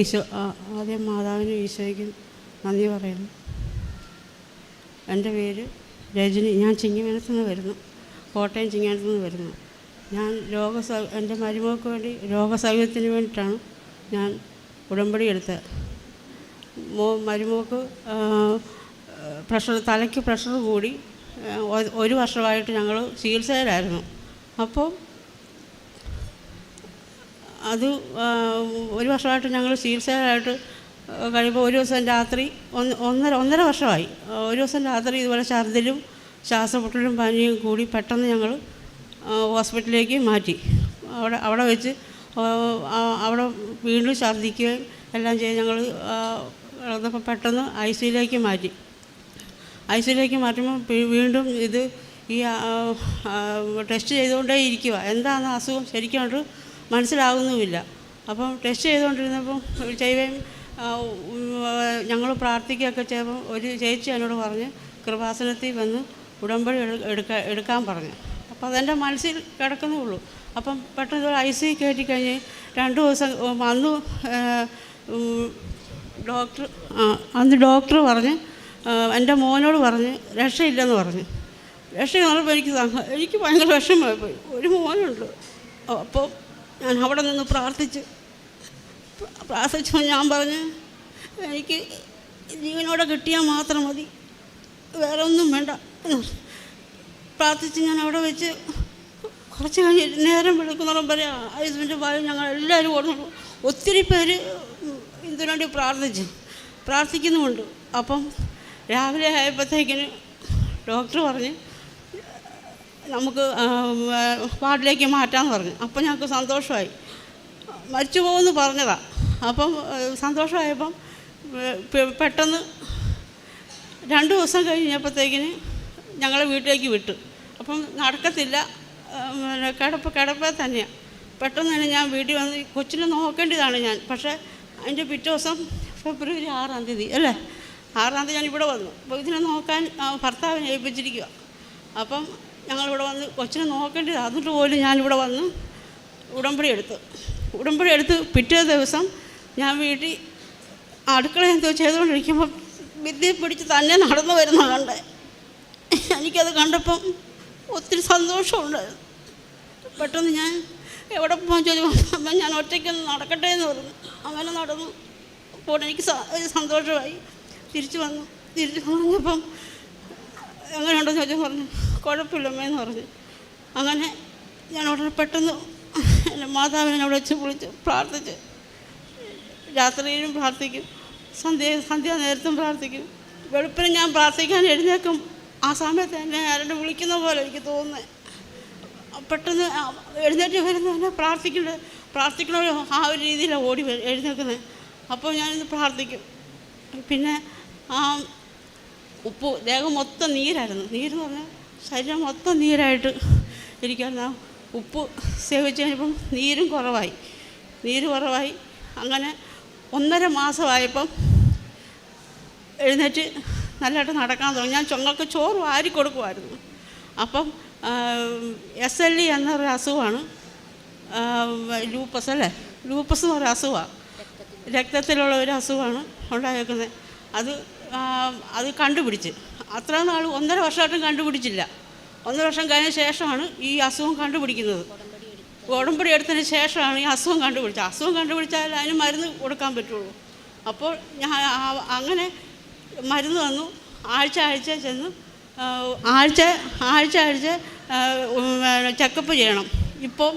ഈശോ ആദ്യം മാതാവിനും ഈശോയ്ക്കും നന്ദി പറയുന്നു. എന്റെ പേര് രജനി. ഞാൻ ചിങ്ങമനത്ത് നിന്ന് വരുന്നു. കോട്ടയം ചിങ്ങമനത്ത് നിന്ന് വരുന്നു. ഞാൻ രോഗസൗ എന്റെ മരുമകൾക്ക് വേണ്ടി രോഗസൗകര്യത്തിന് വേണ്ടിയിട്ടാണ് ഞാൻ ഉടമ്പടി എടുത്തത്. മോ മരുമകൾക്ക് പ്രഷർ തലയ്ക്ക് പ്രഷർ കൂടി ഒരു വർഷമായിട്ട് ഞങ്ങൾ ചികിത്സയിലായിരുന്നു. അപ്പോൾ അത് ഒരു വർഷമായിട്ട് ഞങ്ങൾ ചികിത്സയിലായിട്ട് കഴിയുമ്പോൾ ഒരു ദിവസം രാത്രി ഒന്ന് ഒന്നര ഒന്നര വർഷമായി. ഒരു ദിവസം രാത്രി ഇതുപോലെ ഛർദിലും ശ്വാസമുട്ടലും പനിയും കൂടി പെട്ടെന്ന് ഞങ്ങൾ ഹോസ്പിറ്റലിലേക്ക് മാറ്റി. അവിടെ അവിടെ വെച്ച് അവിടെ വീണ്ടും ഛർദ്ദിക്കുകയും എല്ലാം ചെയ്ത് ഞങ്ങൾ കിടന്നപ്പോൾ പെട്ടെന്ന് ഐ സിയിലേക്ക് മാറ്റി. ഐ സിയിലേക്ക് മാറ്റുമ്പോൾ വീണ്ടും ഇത് ഈ ടെസ്റ്റ് ചെയ്തുകൊണ്ടേ ഇരിക്കുക എന്താണ് അസുഖം ശരിക്കും മനസ്സിലാകുന്നുമില്ല. അപ്പം ടെസ്റ്റ് ചെയ്തുകൊണ്ടിരുന്നപ്പം ചെയ്യുകയും ഞങ്ങൾ പ്രാർത്ഥിക്കുകയൊക്കെ ചെയ്യുമ്പോൾ ഒരു ചേച്ചി എന്നോട് പറഞ്ഞ് കൃപാസനത്തിൽ വന്ന് ഉടമ്പടി എടു- എടുക്ക എടുക്കാൻ പറഞ്ഞു. അപ്പോൾ അതെന്റെ മനസ്സിൽ കിടക്കുന്നേ ഉള്ളൂ അപ്പം പെട്ടെന്ന് ഒരു ഐ സി കയറ്റി കഴിഞ്ഞ് രണ്ട് ദിവസം അന്ന് ഡോക്ടർ അന്ന് ഡോക്ടർ പറഞ്ഞ് എന്റെ മോനോട് പറഞ്ഞ് രക്ഷയില്ലെന്ന് പറഞ്ഞു. രക്ഷ പറഞ്ഞപ്പോൾ എനിക്ക് എനിക്ക് ഭയങ്കര വിഷമമായി പോയി. ഒരു മോനുണ്ട്. അപ്പോൾ ഞാൻ അവിടെ നിന്ന് പ്രാർത്ഥിച്ച് പ്രാർത്ഥിച്ചപ്പോൾ ഞാൻ പറഞ്ഞ് എനിക്ക് ജീവനോടെ കിട്ടിയാൽ മാത്രം മതി. വേറെ ഒന്നും വേണ്ട. പ്രാർത്ഥിച്ച് ഞാൻ അവിടെ വെച്ച് കുറച്ച് കഴിഞ്ഞ് നേരം വിളിക്കുന്നോളം വരെ ആയുസ്മിന്റെ ഭാര്യ ഞങ്ങൾ എല്ലാവരും ഓടുന്നു. ഒത്തിരി പേര് ഇതിനു പ്രാർത്ഥിച്ചു പ്രാർത്ഥിക്കുന്നുമുണ്ട്. അപ്പം രാവിലെ ആയപ്പോഴത്തേക്കിന് ഡോക്ടർ പറഞ്ഞ് നമുക്ക് വാർഡിലേക്ക് മാറ്റാമെന്ന് പറഞ്ഞു. അപ്പം ഞങ്ങൾക്ക് സന്തോഷമായി മരിച്ചു പോകുമെന്ന് പറഞ്ഞതാണ് അപ്പം സന്തോഷമായപ്പം പെട്ടെന്ന് രണ്ട് ദിവസം കഴിഞ്ഞപ്പോഴത്തേക്കിന് ഞങ്ങളെ വീട്ടിലേക്ക് വിട്ടു. അപ്പം നടക്കത്തില്ല. കിടപ്പ് കിടപ്പേ തന്നെയാണ് പെട്ടെന്ന് തന്നെ ഞാൻ വീട്ടിൽ വന്ന് കൊച്ചിനെ നോക്കേണ്ടതാണ് ഞാൻ. പക്ഷേ അതിന്റെ പിറ്റേ ദിവസം ഫെബ്രുവരി ആറാം തീയതി അല്ലേ? ആറാം തീയതി ഞാൻ ഇവിടെ വന്നു. അപ്പോൾ ഇതിനെ നോക്കാൻ ഭർത്താവിനെ ഏൽപ്പിച്ചിരിക്കുക അപ്പം ഞങ്ങളിവിടെ വന്ന് കൊച്ചിനെ നോക്കേണ്ടി അതിട്ട് പോലും ഞാനിവിടെ വന്ന് ഉടമ്പടി എടുത്തു. ഉടമ്പടി എടുത്ത് പിറ്റേ ദിവസം ഞാൻ വീട്ടിൽ അടുക്കള എന്തോ ചെയ്തുകൊണ്ടിരിക്കുമ്പോൾ വിദ്യ പിടിച്ച് തന്നെ നടന്നു വരുന്ന കണ്ടേ. എനിക്കത് കണ്ടപ്പം ഒത്തിരി സന്തോഷമുണ്ടായിരുന്നു പെട്ടെന്ന് ഞാൻ എവിടെ പോകാൻ ചോദിച്ചു അപ്പം ഞാൻ ഒറ്റയ്ക്കൊന്ന് നടക്കട്ടെ എന്ന് പറഞ്ഞു. അങ്ങനെ നടന്നു. അപ്പോൾ എനിക്ക് സന്തോഷമായി. തിരിച്ചു വന്നു. തിരിച്ചു പറഞ്ഞപ്പം എങ്ങനെയുണ്ടെന്ന് ചോദിച്ചാൽ പറഞ്ഞു കുഴപ്പമില്ലമ്മേന്ന് പറഞ്ഞു. അങ്ങനെ ഞാൻ ഉടനെ പെട്ടെന്ന് എന്റെ മാതാവിനെ അവിടെ വെച്ച് വിളിച്ച് പ്രാർത്ഥിച്ച്. രാത്രിയിലും പ്രാർത്ഥിക്കും സന്ധ്യ സന്ധ്യ നേരത്തും പ്രാർത്ഥിക്കും. വെളുപ്പിന് ഞാൻ പ്രാർത്ഥിക്കാൻ എഴുന്നേക്കും ആ സമയത്ത് എന്നെ ആരുടെ വിളിക്കുന്ന പോലെ എനിക്ക് തോന്നുന്നത് പെട്ടെന്ന് എഴുന്നേറ്റ് വരുന്നതന്നെ പ്രാർത്ഥിക്കേണ്ടത് പ്രാർത്ഥിക്കണ ആ ഒരു രീതിയിലാണ് ഓടി എഴുന്നേക്കുന്നത് അപ്പോൾ ഞാനിന്ന് പ്രാർത്ഥിക്കും. പിന്നെ ആ ഉപ്പ് ദേഹം മൊത്തം നീരായിരുന്നു. നീരെന്ന് പറഞ്ഞാൽ ശരീരം മൊത്തം നീരായിട്ട് ഇരിക്കുന്ന ഉപ്പ് സേവിച്ച് കഴിഞ്ഞപ്പം നീരും കുറവായി. നീര് കുറവായി. അങ്ങനെ ഒന്നര മാസമായപ്പം എഴുന്നേറ്റ് നല്ലതായിട്ട് നടക്കാൻ തുടങ്ങി. ഞാൻ ചൊങ്ങൾക്ക് ചോറ് വാരി കൊടുക്കുമായിരുന്നു. അപ്പം എസ് എൽ ഇ എന്നൊരു അസുഖമാണ്. ലൂപ്പസ് അല്ലേ? ലൂപ്പസ് എന്നൊരു അസുഖമാണ്. രക്തത്തിലുള്ള ഒരു അസുഖമാണ് ഉണ്ടായേക്കുന്നത്. അത് അത് കണ്ടുപിടിച്ച്. അത്ര നാൾ ഒന്നര വർഷമായിട്ടും കണ്ടുപിടിച്ചില്ല. ഒന്നര വർഷം കഴിഞ്ഞ ശേഷമാണ് ഈ അസുഖം കണ്ടുപിടിക്കുന്നത്. ഉടമ്പടി എടുത്തതിന് ശേഷമാണ് ഈ അസുഖം കണ്ടുപിടിച്ചത്. അസുഖം കണ്ടുപിടിച്ചാൽ അതിന് മരുന്ന് കൊടുക്കാൻ പറ്റുള്ളൂ. അപ്പോൾ ഞാൻ അങ്ങനെ മരുന്ന് വന്നു ആഴ്ച ആഴ്ച ചെന്ന് ആഴ്ച ആഴ്ച ആഴ്ച ചെക്കപ്പ് ചെയ്യണം. ഇപ്പോൾ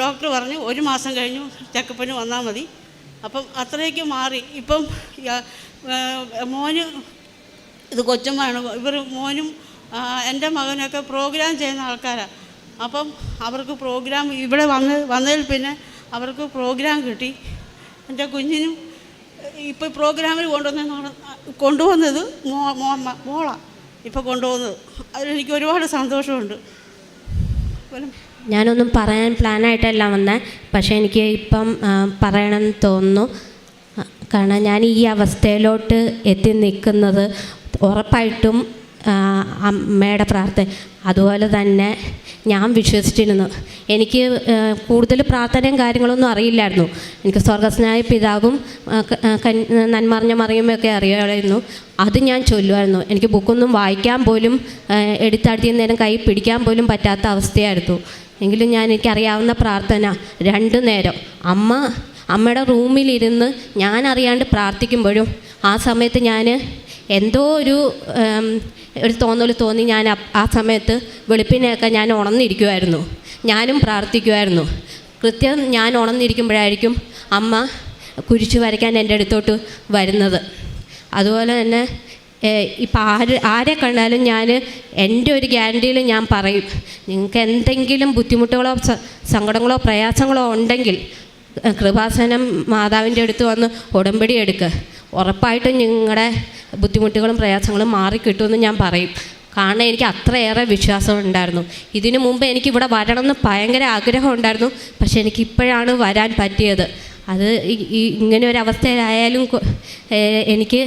ഡോക്ടർ പറഞ്ഞു ഒരു മാസം കഴിഞ്ഞു ചെക്കപ്പിന് വന്നാൽ മതി. അപ്പം അത്രയ്ക്ക് മാറി. ഇപ്പം മോന് ഇത് കൊച്ചമ്മയാണ്. ഇവർ മോനും എന്റെ മകനൊക്കെ പ്രോഗ്രാം ചെയ്യുന്ന ആൾക്കാരാണ് അപ്പം അവർക്ക് പ്രോഗ്രാം ഇവിടെ വന്ന് വന്നതിൽ പിന്നെ അവർക്ക് പ്രോഗ്രാം കിട്ടി. എന്റെ കുഞ്ഞിനും ഇപ്പോൾ പ്രോഗ്രാമിൽ കൊണ്ടുവന്ന കൊണ്ടുവന്നത് മോ മോ മോളാണ് ഇപ്പോൾ കൊണ്ടുപോകുന്നത് അതിലെനിക്ക് ഒരുപാട് സന്തോഷമുണ്ട്. ഞാനൊന്നും പറയാൻ പ്ലാനായിട്ടല്ല വന്നത് പക്ഷേ എനിക്ക് ഇപ്പം പറയണമെന്ന് തോന്നുന്നു. കാരണം ഞാൻ ഈ അവസ്ഥയിലോട്ട് എത്തി നിൽക്കുന്നത് ഉറപ്പായിട്ടും അമ്മയുടെ പ്രാർത്ഥന. അതുപോലെ തന്നെ ഞാൻ വിശ്വസിച്ചിരുന്നു. എനിക്ക് കൂടുതൽ പ്രാർത്ഥനയും കാര്യങ്ങളൊന്നും അറിയില്ലായിരുന്നു. എനിക്ക് സ്വർഗസ്നായ പിതാവും നന്മറിഞ്ഞ മറിയുമൊക്കെ അറിയാമായിരുന്നു. അത് ഞാൻ ചൊല്ലുമായിരുന്നു. എനിക്ക് ബുക്കൊന്നും വായിക്കാൻ പോലും ആ, നേരം കൈ പിടിക്കാൻ പോലും പറ്റാത്ത അവസ്ഥയായിരുന്നു. എങ്കിലും ഞാൻ എനിക്കറിയാവുന്ന പ്രാർത്ഥന രണ്ടു നേരം. അമ്മ അമ്മയുടെ റൂമിലിരുന്ന് ഞാൻ അറിയാണ്ട് പ്രാർത്ഥിക്കുമ്പോഴും ആ സമയത്ത് ഞാൻ എന്തോ ഒരു ഒരു തോന്നൽ തോന്നി ഞാൻ ആ സമയത്ത് വെളുപ്പിനെയൊക്കെ ഞാൻ ഉണർന്നിരിക്കുമായിരുന്നു ഞാനും പ്രാർത്ഥിക്കുമായിരുന്നു കൃത്യം ഞാൻ ഉണർന്നിരിക്കുമ്പോഴായിരിക്കും അമ്മ കുരിച്ചു വരയ്ക്കാൻ എന്റെ അടുത്തോട്ട് വരുന്നത്. അതുപോലെ തന്നെ ഇപ്പം ആര് ആരെ കണ്ടാലും ഞാൻ എന്റെ ഒരു ഗ്യാരണ്ടിയിൽ ഞാൻ പറയും നിങ്ങൾക്ക് എന്തെങ്കിലും ബുദ്ധിമുട്ടുകളോ സങ്കടങ്ങളോ പ്രയാസങ്ങളോ ഉണ്ടെങ്കിൽ കൃപാസനം മാതാവിന്റെ അടുത്ത് വന്ന് ഉടമ്പടി എടുക്കുക ഉറപ്പായിട്ടും നിങ്ങളുടെ ബുദ്ധിമുട്ടുകളും പ്രയാസങ്ങളും മാറിക്കിട്ടുമെന്ന് ഞാൻ പറയും. കാരണം എനിക്ക് അത്രയേറെ വിശ്വാസം ഉണ്ടായിരുന്നു. ഇതിനു മുമ്പ് എനിക്ക് ഇവിടെ വരണമെന്ന് ഭയങ്കര ആഗ്രഹം ഉണ്ടായിരുന്നു. പക്ഷേ എനിക്ക് ഇപ്പോഴാണ് വരാൻ പറ്റിയത്. അത് ഇങ്ങനെ ഒരു അവസ്ഥയിലായാലും എനിക്ക്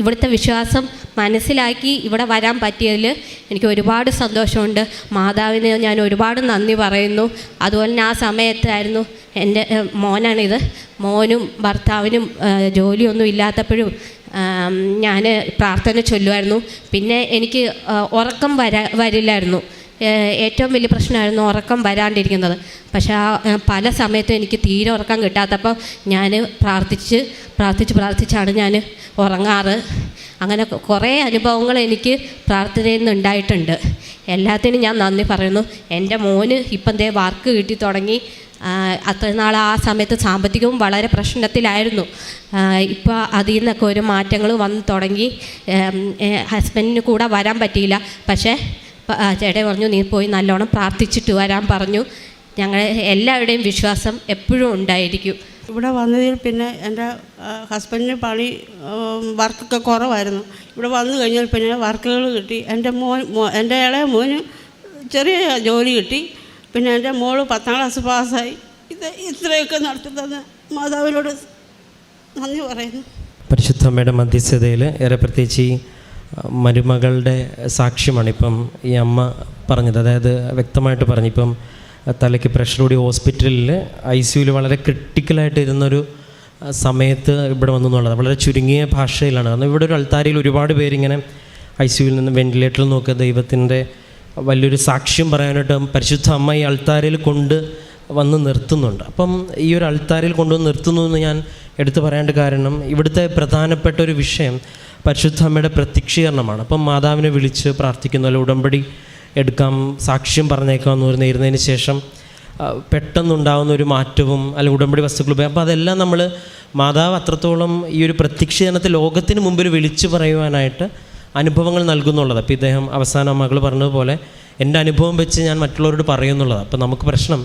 ഇവിടുത്തെ വിശ്വാസം മനസ്സിലാക്കി ഇവിടെ വരാൻ പറ്റിയതിൽ എനിക്ക് ഒരുപാട് സന്തോഷമുണ്ട്. മാതാവിന് ഞാൻ ഒരുപാട് നന്ദി പറയുന്നു. അതുപോലെ തന്നെ ആ സമയത്തായിരുന്നു എന്റെ മോനാണിത്. മോനും ഭർത്താവിനും ജോലിയൊന്നും ഇല്ലാത്തപ്പോഴും ഞാൻ പ്രാർത്ഥന ചൊല്ലുമായിരുന്നു. പിന്നെ എനിക്ക് ഉറക്കം വരാ വരില്ലായിരുന്നു. ഏറ്റവും വലിയ പ്രശ്നമായിരുന്നു ഉറക്കം വരാണ്ടിരിക്കുന്നത്. പക്ഷേ ആ പല സമയത്തും എനിക്ക് തീരെ ഉറക്കം കിട്ടാത്തപ്പോൾ ഞാൻ പ്രാർത്ഥിച്ച് പ്രാർത്ഥിച്ച് പ്രാർത്ഥിച്ചാണ് ഞാൻ ഉറങ്ങാറ്. അങ്ങനെ കുറേ അനുഭവങ്ങൾ എനിക്ക് പ്രാർത്ഥനയിൽ നിന്ന് ഉണ്ടായിട്ടുണ്ട് എല്ലാത്തിനും ഞാൻ നന്ദി പറയുന്നു. എന്റെ മോന് ഇപ്പം ദേ വർക്ക് കിട്ടി തുടങ്ങി. അത്ര നാൾ ആ സമയത്ത് സാമ്പത്തികവും വളരെ പ്രശ്നത്തിലായിരുന്നു. ഇപ്പോൾ അതിൽ നിന്നൊക്കെ ഒരു മാറ്റങ്ങൾ വന്ന് തുടങ്ങി. ഹസ്ബൻഡിന് കൂടെ വരാൻ പറ്റിയില്ല. പക്ഷേ ആ, ചേട്ടൻ പറഞ്ഞു നീ പോയി നല്ലോണം പ്രാർത്ഥിച്ചിട്ട് വരാൻ പറഞ്ഞു. ഞങ്ങൾ എല്ലാവരുടെയും വിശ്വാസം എപ്പോഴും ഉണ്ടായിരിക്കും. ഇവിടെ വന്നതിൽ പിന്നെ എന്റെ ഹസ്ബൻഡിന് പണി വർക്കൊക്കെ കുറവായിരുന്നു. ഇവിടെ വന്നു കഴിഞ്ഞാൽ പിന്നെ വർക്കുകൾ കിട്ടി. എന്റെ മോൻ മോ എന്റെ ഇളയ മോന് ചെറിയ ജോലി കിട്ടി. പിന്നെ എന്റെ മോൾ പത്താം ക്ലാസ് പാസ്സായി. ഇത് ഇത്രയൊക്കെ നടത്തി തന്ന മാതാവിനോട് നന്ദി പറയുന്നു. പരിശുദ്ധമ്മയുടെ മധ്യസ്ഥതയിൽ ഏറെ പ്രത്യേകിച്ച് മരുമകളുടെ സാക്ഷ്യമാണ് ഇപ്പം ഈ അമ്മ പറഞ്ഞത്. അതായത് വ്യക്തമായിട്ട് പറഞ്ഞു ഇപ്പം തലയ്ക്ക് പ്രഷർ കൂടി ഹോസ്പിറ്റലിൽ ഐ സിയുയിൽ വളരെ ക്രിട്ടിക്കലായിട്ട് ഇരുന്നൊരു സമയത്ത് ഇവിടെ വന്നു എന്നുള്ളത് വളരെ ചുരുങ്ങിയ ഭാഷയിലാണ്. കാരണം ഇവിടെ ഒരു അൾത്താരിയിൽ ഒരുപാട് പേരിങ്ങനെ ഐ സിയുവിൽ നിന്ന് വെന്റിലേറ്ററിൽ നോക്കുക ദൈവത്തിന്റെ വലിയൊരു സാക്ഷ്യം പറയാനായിട്ട് പരിശുദ്ധ അമ്മ ഈ അൾത്താരയിൽ കൊണ്ട് വന്ന് നിർത്തുന്നുണ്ട്. അപ്പം ഈ ഒരു അൾത്താരയിൽ കൊണ്ടുവന്ന് നിർത്തുന്നു എന്ന് ഞാൻ എടുത്തു പറയേണ്ട കാരണം ഇവിടുത്തെ പ്രധാനപ്പെട്ട ഒരു വിഷയം പരിശുദ്ധ അമ്മയുടെ പ്രത്യക്ഷീകരണമാണ്. അപ്പം മാതാവിനെ വിളിച്ച് പ്രാർത്ഥിക്കുന്നു അല്ല ഉടമ്പടി എടുക്കാം സാക്ഷ്യം പറഞ്ഞേക്കാം എന്ന് പറഞ്ഞ് ഇരുന്നതിന് ശേഷം പെട്ടെന്നുണ്ടാകുന്ന ഒരു മാറ്റവും അല്ല ഉടമ്പടി വസ്തുക്കൾ ഉപയോഗം. അപ്പോൾ അതെല്ലാം നമ്മൾ മാതാവ് അത്രത്തോളം ഈ ഒരു പ്രത്യക്ഷീകരണത്തെ ലോകത്തിന് മുമ്പിൽ വിളിച്ചു പറയുവാനായിട്ട് അനുഭവങ്ങൾ നൽകുന്നുള്ളത്. അപ്പോൾ ഇദ്ദേഹം അവസാന മകൾ പറഞ്ഞതുപോലെ എന്റെ അനുഭവം വെച്ച് ഞാൻ മറ്റുള്ളവരോട് പറയുന്നുള്ളത്. അപ്പോൾ നമുക്ക് പ്രശ്നം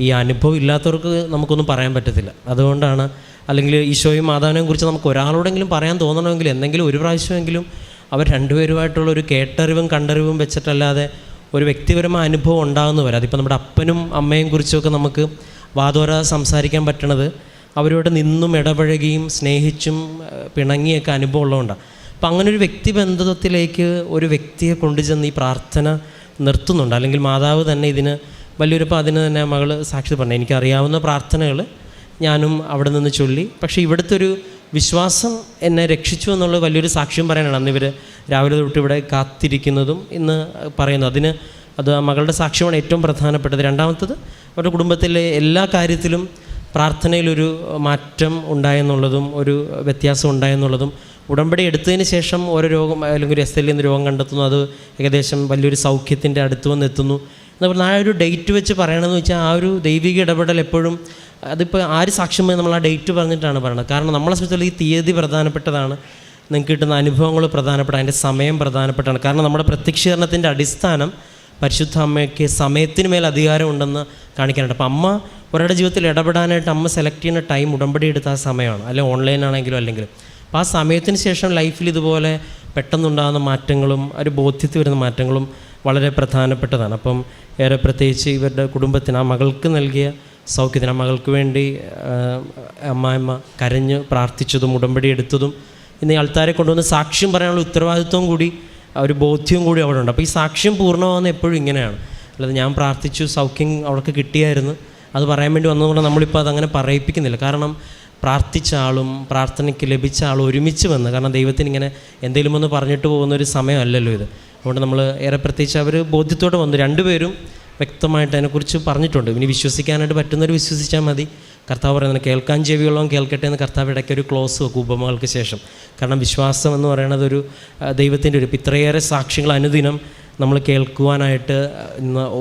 ഈ അനുഭവം ഇല്ലാത്തവർക്ക് നമുക്കൊന്നും പറയാൻ പറ്റത്തില്ല. അതുകൊണ്ടാണ് അല്ലെങ്കിൽ ഈശോയും മാതാവിനെയും കുറിച്ച് നമുക്ക് ഒരാളോടെങ്കിലും പറയാൻ തോന്നണമെങ്കിൽ എന്തെങ്കിലും ഒരു പ്രാവശ്യമെങ്കിലും അവർ രണ്ടുപേരുമായിട്ടുള്ള ഒരു കേട്ടറിവും കണ്ടറിവും വെച്ചിട്ടല്ലാതെ ഒരു വ്യക്തിപരമായ അനുഭവം ഉണ്ടാകുന്ന വരാം അതിപ്പോൾ നമ്മുടെ അപ്പനും അമ്മയും കുറിച്ചൊക്കെ നമുക്ക് വാതോര സംസാരിക്കാൻ പറ്റണത് അവരോട് നിന്നും ഇടപഴകിയും സ്നേഹിച്ചും പിണങ്ങിയൊക്കെ അനുഭവം ഉള്ളതുകൊണ്ടാണ് അപ്പം അങ്ങനെ ഒരു വ്യക്തിബന്ധത്തിലേക്ക് ഒരു വ്യക്തിയെ കൊണ്ടുചെന്ന് ഈ പ്രാർത്ഥന നിർത്തുന്നുണ്ട്. അല്ലെങ്കിൽ മാതാവ് തന്നെ ഇതിന് വലിയൊരു പതിന് തന്നെ മകൾ സാക്ഷി പറഞ്ഞു. എനിക്കറിയാവുന്ന പ്രാർത്ഥനകൾ ഞാനും അവിടെ നിന്ന് ചൊല്ലി. പക്ഷേ ഇവിടുത്തെ ഒരു വിശ്വാസം എന്നെ രക്ഷിച്ചു എന്നുള്ള വലിയൊരു സാക്ഷ്യം പറയാനാണ്. അന്ന് ഇവർ രാവിലെ തൊട്ട് ഇവിടെ കാത്തിരിക്കുന്നതും ഇന്ന് പറയുന്നു. അതിന് അത് മകളുടെ സാക്ഷ്യമാണ് ഏറ്റവും പ്രധാനപ്പെട്ടത്. രണ്ടാമത്തത് അവരുടെ കുടുംബത്തിലെ എല്ലാ കാര്യത്തിലും പ്രാർത്ഥനയിലൊരു മാറ്റം ഉണ്ടായെന്നുള്ളതും ഒരു വ്യത്യാസം ഉണ്ടായെന്നുള്ളതും ഉടമ്പടി എടുത്തതിന് ശേഷം ഓരോ രോഗം അല്ലെങ്കിൽ ഒരു എസ് എൽ നിന്ന് രോഗം കണ്ടെത്തുന്നു. അത് ഏകദേശം വലിയൊരു സൗഖ്യത്തിന്റെ അടുത്ത് വന്നെത്തുന്നു എത്തുന്നു. എന്ന് ആ ഒരു ഡേറ്റ് വെച്ച് പറയണമെന്ന് വെച്ചാൽ ആ ഒരു ദൈവിക ഇടപെടൽ എപ്പോഴും അതിപ്പോൾ ആര് സാക്ഷ്യം വഴി നമ്മൾ ആ ഡേറ്റ് പറഞ്ഞിട്ടാണ് പറയുന്നത് കാരണം നമ്മളെ സംബന്ധിച്ചുള്ള ഈ തീയതി പ്രധാനപ്പെട്ടതാണ്. നിങ്ങൾക്ക് കിട്ടുന്ന അനുഭവങ്ങൾ പ്രധാനപ്പെട്ട അതിന്റെ സമയം പ്രധാനപ്പെട്ടാണ് കാരണം നമ്മുടെ പ്രത്യക്ഷീകരണത്തിന്റെ അടിസ്ഥാനം പരിശുദ്ധ അമ്മയ്ക്ക് സമയത്തിന് മേൽ അധികാരമുണ്ടെന്ന് കാണിക്കാനായിട്ട്. അപ്പം അമ്മ ഒരാളുടെ ജീവിതത്തിൽ ഇടപെടാനായിട്ട് അമ്മ സെലക്ട് ചെയ്യുന്ന ടൈം ഉടമ്പടി എടുത്ത ആ സമയമാണ്. അല്ലെങ്കിൽ ഓൺലൈനാണെങ്കിലും അല്ലെങ്കിലും. അപ്പോൾ ആ സമയത്തിന് ശേഷം ലൈഫിൽ ഇതുപോലെ പെട്ടെന്നുണ്ടാകുന്ന മാറ്റങ്ങളും ഒരു ബോധ്യത്തിൽ വരുന്ന മാറ്റങ്ങളും വളരെ പ്രധാനപ്പെട്ടതാണ്. അപ്പം ഏറെ പ്രത്യേകിച്ച് ഇവരുടെ കുടുംബത്തിന് ആ മകൾക്ക് നൽകിയ സൗഖ്യത്തിന് മകൾക്ക് വേണ്ടി അമ്മായിമ്മ കരഞ്ഞ് പ്രാർത്ഥിച്ചതും ഉടമ്പടി എടുത്തതും ഇന്ന് ആൾക്കാരെ കൊണ്ടുവന്ന് സാക്ഷ്യം പറയാനുള്ള ഉത്തരവാദിത്വം കൂടി ഒരു ബോധ്യവും കൂടി അവിടെ ഉണ്ട്. അപ്പോൾ ഈ സാക്ഷ്യം പൂർണമാകുന്ന എപ്പോഴും ഇങ്ങനെയാണ്. അല്ലാതെ ഞാൻ പ്രാർത്ഥിച്ചു സൗഖ്യം അവൾക്ക് കിട്ടിയായിരുന്നു. അത് പറയാൻ വേണ്ടി വന്നതുകൊണ്ട് നമ്മളിപ്പോൾ അതങ്ങനെ പറയിപ്പിക്കുന്നില്ല. കാരണം പ്രാർത്ഥിച്ച ആളും പ്രാർത്ഥനയ്ക്ക് ലഭിച്ച ആളും ഒരുമിച്ച് വന്ന് കാരണം ദൈവത്തിന് ഇങ്ങനെ എന്തെങ്കിലും ഒന്ന് പറഞ്ഞിട്ട് പോകുന്ന ഒരു സമയമല്ലല്ലോ ഇത്. അതുകൊണ്ട് നമ്മൾ ഏറെ പ്രത്യേകിച്ച് അവർ ബോധ്യത്തോടെ വന്നു. രണ്ടുപേരും വ്യക്തമായിട്ട് അതിനെക്കുറിച്ച് പറഞ്ഞിട്ടുണ്ട്. ഇനി വിശ്വസിക്കാനായിട്ട് പറ്റുന്നവർ വിശ്വസിച്ചാൽ മതി. കർത്താവ് പറയുന്നത് കേൾക്കാൻ ചെവിയുള്ളവൻ കേൾക്കട്ടെ എന്ന് കർത്താവ് ഇടയ്ക്ക് ഒരു ക്ലോസ് വെക്കും ഉപമകൾക്ക് ശേഷം. കാരണം വിശ്വാസം എന്ന് പറയുന്നത് ഒരു ദൈവത്തിന്റെ ഒരു ഇത്രയേറെ സാക്ഷ്യങ്ങൾ അനുദിനം നമ്മൾ കേൾക്കുവാനായിട്ട്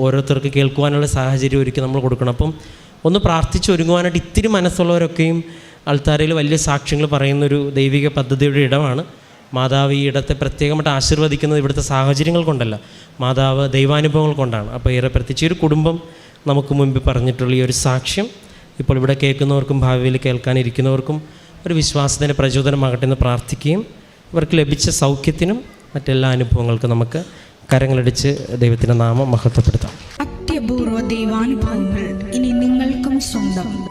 ഓരോരുത്തർക്ക് കേൾക്കുവാനുള്ള സാഹചര്യം ഒരുക്കി നമ്മൾ കൊടുക്കണം. അപ്പം ഒന്ന് പ്രാർത്ഥിച്ച് ഒരുങ്ങുവാനായിട്ട് ഇത്തിരി മനസ്സുള്ളവരൊക്കെയും ആൾത്താരയിൽ വലിയ സാക്ഷ്യങ്ങൾ പറയുന്നൊരു ദൈവിക പദ്ധതിയുടെ ഇടമാണ്. മാതാവ് ഈ ഇടത്തെ പ്രത്യേകമായിട്ട് ആശീർവദിക്കുന്നത് ഇവിടുത്തെ സാഹചര്യങ്ങൾ കൊണ്ടല്ല. മാതാവ് ദൈവാനുഭവങ്ങൾ കൊണ്ടാണ്. അപ്പോൾ ഏറെ പ്രത്യേകിച്ച് ഒരു കുടുംബം നമുക്ക് മുൻപ് പറഞ്ഞിട്ടുള്ള ഈ ഒരു സാക്ഷ്യം ഇപ്പോൾ ഇവിടെ കേൾക്കുന്നവർക്കും ഭാവിയിൽ കേൾക്കാനിരിക്കുന്നവർക്കും ഒരു വിശ്വാസത്തിന്റെ പ്രചോദനമാകട്ടെ എന്ന് പ്രാർത്ഥിക്കുകയും ഇവർക്ക് ലഭിച്ച സൗഖ്യത്തിനും മറ്റെല്ലാ അനുഭവങ്ങൾക്കും നമുക്ക് കരങ്ങളടിച്ച് ദൈവത്തിന്റെ നാമം മഹത്വപ്പെടുത്താം. അത്യപൂർവ ദൈവാനുഭവങ്ങൾ ഇനി നിങ്ങൾക്കും സ്വന്തം.